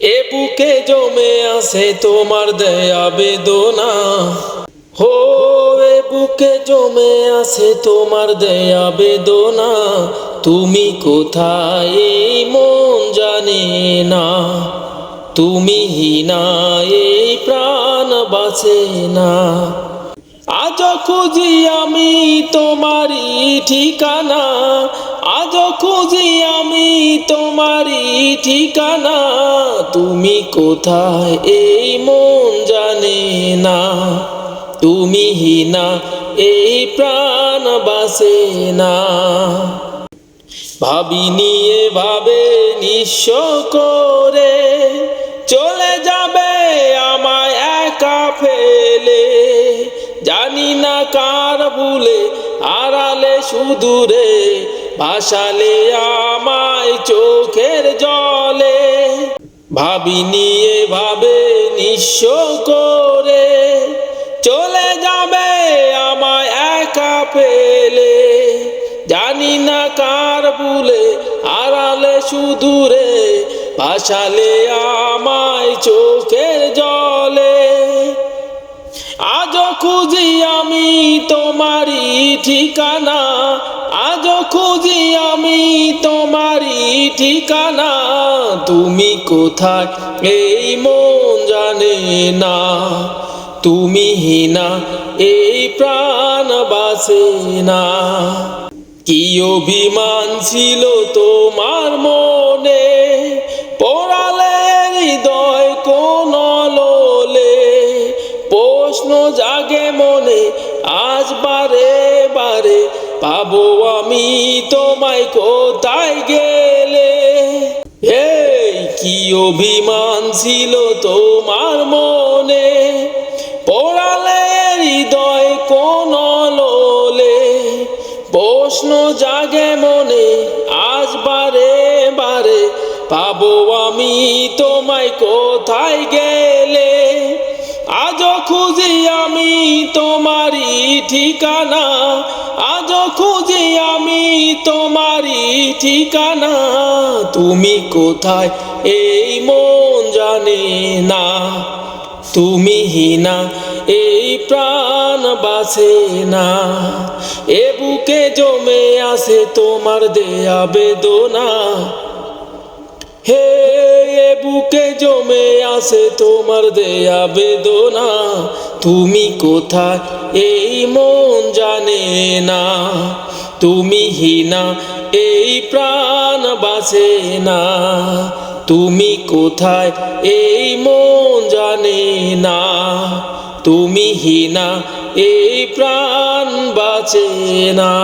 এ বুকে জমে আছে তোমার দেয়া বেদনা। হো, এ বুকে জমে আছে তোমার দেয়া বেদনা। তুমি কোথায়, এই মন জানে না। তুমি হিনা এই প্রাণ বাঁচে না। আজ খুঁজি আমি তোমারই ঠিকানা। আজ খুঁজি আমি তোমারই ঠিকানা, তুমি কোথায় এই মন জানে না। তুমি হিনা, এই প্রাণ বাসে না। ভাবি নিয়ে ভাবে নিঃস্ব করে চলে যাবে আমায় একা ফেলে। জানি না কার ভুলে আড়ালে সুদূরে ভাসালে আমায় চোখের জলে, ভাবি নিয়ে ভাবে নিঃস্ব করে, চলে যাবে আমায় একা পেলে। জানি না কার ভুলে, আড়ালে সুদূরে, ভাসালে আমায় চোখের আমি তোমারই ঠিকানা আজ খুঁজি আমি তোমারই ঠিকানা। তুমি কোথায়? এই মন জানে না। তুমি হিনা, এই প্রাণ বাসে না। কি অভিমান ছিল তোমার মনে? পড়ালে প্রশ্ন জাগে মনে, আজ বারে বারে পাবো আমি তোমায় কোথায় গেলে? কি অভিমান ছিল তোমার মনে? পড়ালে হৃদয় কোন লোলে? প্রশ্ন জাগে মনে, আজ বারে বারে পাবো আমি তোমায় কোথায় গেলে? খুঁজি আমি তোমারই ঠিকানা আজ খুঁজি আমি তোমারই ঠিকানা। তুমি কোথায়? এই মন জানে না। তুমি হিনা, এই প্রাণ বাসে না। এ বুকে জমে আছে তোমার দেয়া বেদনা। হে, এ বুকে জমে আছে তোমার দেয়া বেদনা। তুমি কোথায়? এই মন জানে না। তুমি হিনা, এই প্রাণ বাসে না। তুমি কোথায়? এই মন জানে না। তুমি হিনা, এই প্রাণ বাঁচে না।